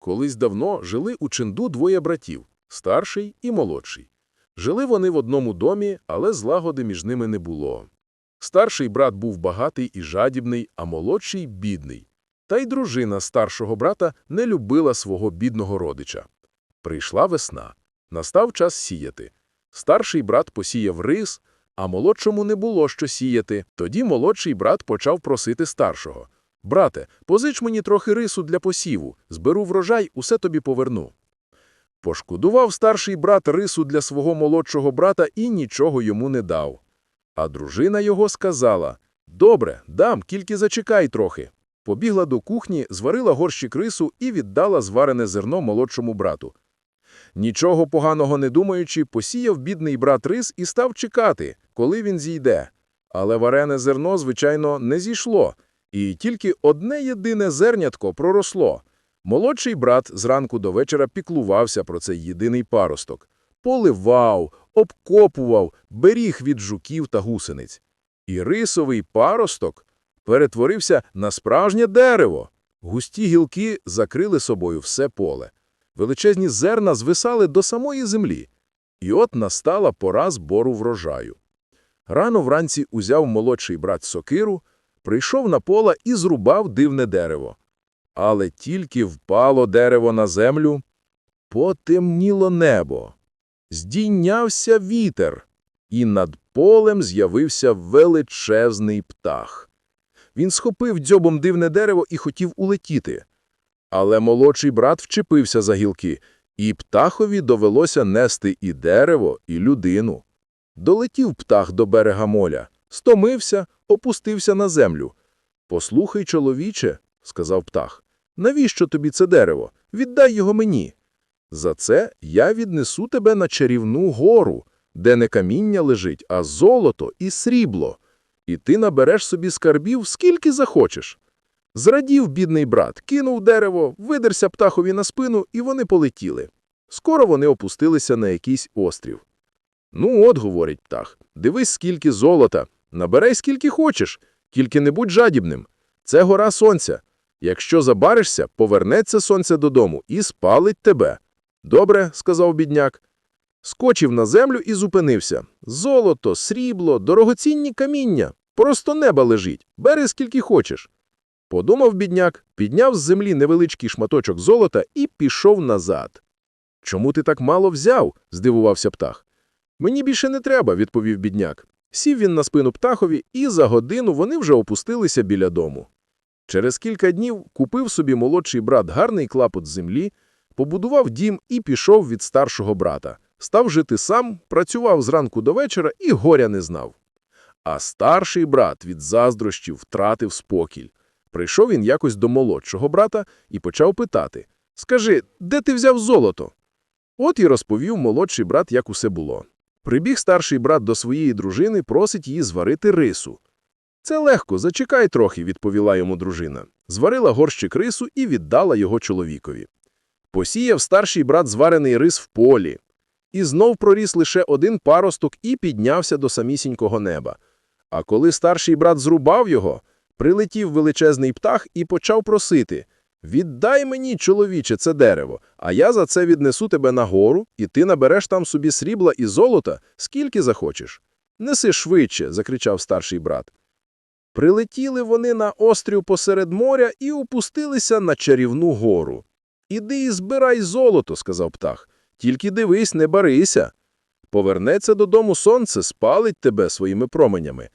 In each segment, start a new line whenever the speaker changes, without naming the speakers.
Колись давно жили у Чинду двоє братів – старший і молодший. Жили вони в одному домі, але злагоди між ними не було. Старший брат був багатий і жадібний, а молодший – бідний. Та й дружина старшого брата не любила свого бідного родича. Прийшла весна. Настав час сіяти. Старший брат посіяв рис, а молодшому не було що сіяти. Тоді молодший брат почав просити старшого. «Брате, позич мені трохи рису для посіву, зберу врожай, усе тобі поверну». Пошкодував старший брат рису для свого молодшого брата і нічого йому не дав. А дружина його сказала «Добре, дам, тільки зачекай трохи». Побігла до кухні, зварила горщик рису і віддала зварене зерно молодшому брату. Нічого поганого не думаючи, посіяв бідний брат рис і став чекати, коли він зійде. Але варене зерно, звичайно, не зійшло, і тільки одне єдине зернятко проросло. Молодший брат зранку до вечора піклувався про цей єдиний паросток. Поливав, обкопував, беріг від жуків та гусениць. І рисовий паросток перетворився на справжнє дерево. Густі гілки закрили собою все поле. Величезні зерна звисали до самої землі. І от настала пора збору врожаю. Рано вранці узяв молодший брат сокиру, прийшов на поле і зрубав дивне дерево. Але тільки впало дерево на землю, потемніло небо, здійнявся вітер, і над полем з'явився величезний птах. Він схопив дзьобом дивне дерево і хотів улетіти. Але молодший брат вчепився за гілки, і птахові довелося нести і дерево, і людину. Долетів птах до берега моля, стомився, опустився на землю. «Послухай, чоловіче», – сказав птах, – «навіщо тобі це дерево? Віддай його мені. За це я віднесу тебе на чарівну гору, де не каміння лежить, а золото і срібло, і ти набереш собі скарбів, скільки захочеш». Зрадів бідний брат, кинув дерево, видерся птахові на спину, і вони полетіли. Скоро вони опустилися на якийсь острів. «Ну от», – говорить птах, – «дивись, скільки золота, набирай скільки хочеш, тільки не будь жадібним. Це гора сонця. Якщо забаришся, повернеться сонце додому і спалить тебе». «Добре», – сказав бідняк. Скочив на землю і зупинився. Золото, срібло, дорогоцінні каміння. Просто неба лежить. Бери скільки хочеш. Подумав бідняк, підняв з землі невеличкий шматочок золота і пішов назад. «Чому ти так мало взяв?» – здивувався птах. «Мені більше не треба», – відповів бідняк. Сів він на спину птахові, і за годину вони вже опустилися біля дому. Через кілька днів купив собі молодший брат гарний клапот землі, побудував дім і пішов від старшого брата. Став жити сам, працював зранку до вечора і горя не знав. А старший брат від заздрощів втратив спокіль. Прийшов він якось до молодшого брата і почав питати. «Скажи, де ти взяв золото?» От і розповів молодший брат, як усе було. Прибіг старший брат до своєї дружини, просить її зварити рису. «Це легко, зачекай трохи», – відповіла йому дружина. Зварила горщик рису і віддала його чоловікові. Посіяв старший брат зварений рис в полі. І знов проріс лише один паросток і піднявся до самісінького неба. А коли старший брат зрубав його, прилетів величезний птах і почав просити «Віддай мені, чоловіче, це дерево, а я за це віднесу тебе на гору, і ти набереш там собі срібла і золота, скільки захочеш». «Неси швидше», – закричав старший брат. Прилетіли вони на острів посеред моря і опустилися на чарівну гору. «Іди і збирай золото», – сказав птах, – «тільки дивись, не барися. Повернеться додому сонце, спалить тебе своїми променями».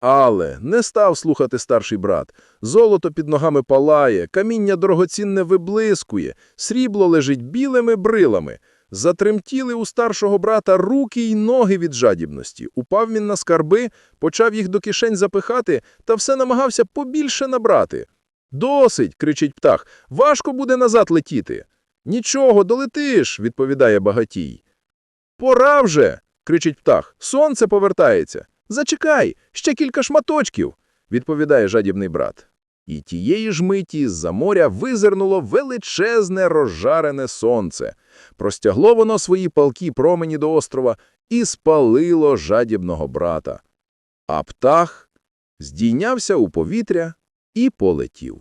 Але не став слухати старший брат. Золото під ногами палає, каміння дорогоцінне виблискує, срібло лежить білими брилами. Затремтіли у старшого брата руки й ноги від жадібності. Упав він на скарби, почав їх до кишень запихати та все намагався побільше набрати. «Досить!» – кричить птах. «Важко буде назад летіти!» «Нічого, долетиш!» – відповідає багатій. «Пора вже!» – кричить птах. «Сонце повертається!» «Зачекай, ще кілька шматочків», – відповідає жадібний брат. І тієї ж миті з-за моря визирнуло величезне розжарене сонце. Простягло воно свої палкі промені до острова і спалило жадібного брата. А птах здійнявся у повітря і полетів.